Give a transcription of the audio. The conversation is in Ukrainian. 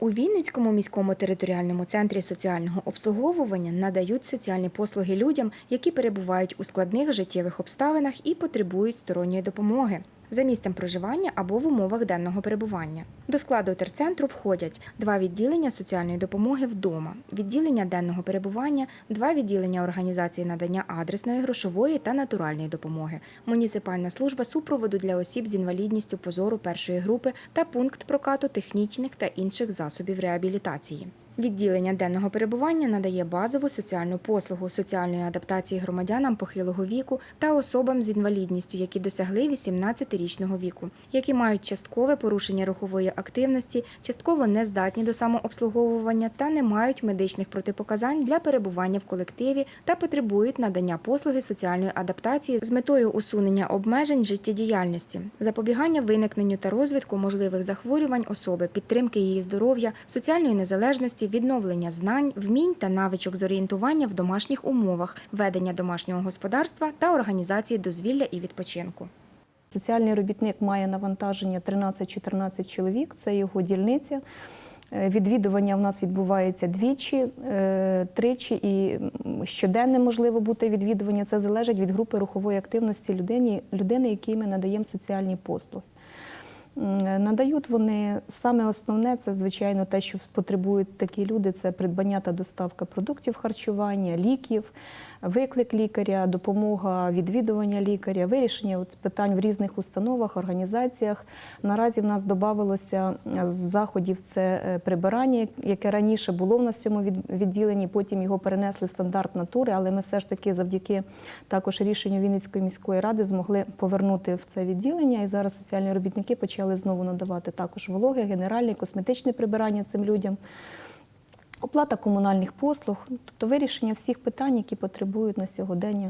У Вінницькому міському територіальному центрі соціального обслуговування надають соціальні послуги людям, які перебувають у складних життєвих обставинах і потребують сторонньої допомоги за місцем проживання або в умовах денного перебування. До складу терцентру входять два відділення соціальної допомоги вдома, відділення денного перебування, два відділення організації надання адресної, грошової та натуральної допомоги, муніципальна служба супроводу для осіб з інвалідністю позору першої групи та пункт прокату технічних та інших засобів реабілітації. Відділення денного перебування надає базову соціальну послугу соціальної адаптації громадянам похилого віку та особам з інвалідністю, які досягли 18-річного віку, які мають часткове порушення рухової активності, частково нездатні до самообслуговування та не мають медичних протипоказань для перебування в колективі та потребують надання послуги соціальної адаптації з метою усунення обмежень життєдіяльності, запобігання виникненню та розвитку можливих захворювань особи, підтримки її здоров'я, соціальної незалежності, відновлення знань, вмінь та навичок з орієнтування в домашніх умовах, ведення домашнього господарства та організації дозвілля і відпочинку. Соціальний робітник має навантаження 13-14 чоловік, це його дільниця. Е, Відвідування в нас відбувається двічі, е, тричі і щоденне можливо бути відвідування. Це залежить від групи рухової активності людини, людини якій ми надаємо соціальні послуги. Надають вони саме основне, це звичайно те, що потребують такі люди: це придбання та доставка продуктів харчування, ліків, виклик лікаря, допомога відвідування лікаря, вирішення от питань в різних установах, організаціях. Наразі в нас додавалося з заходів це е, прибирання, яке раніше було в нас в цьому відділенні. Потім його перенесли в стандарт натури, але ми все ж таки завдяки також рішенню Вінницької міської ради змогли повернути в це відділення. І зараз соціальні робітники почали знову надавати також вологи, генеральне, косметичне прибирання цим людям. Оплата комунальних послуг, тобто вирішення всіх питань, які потребують на сьогодення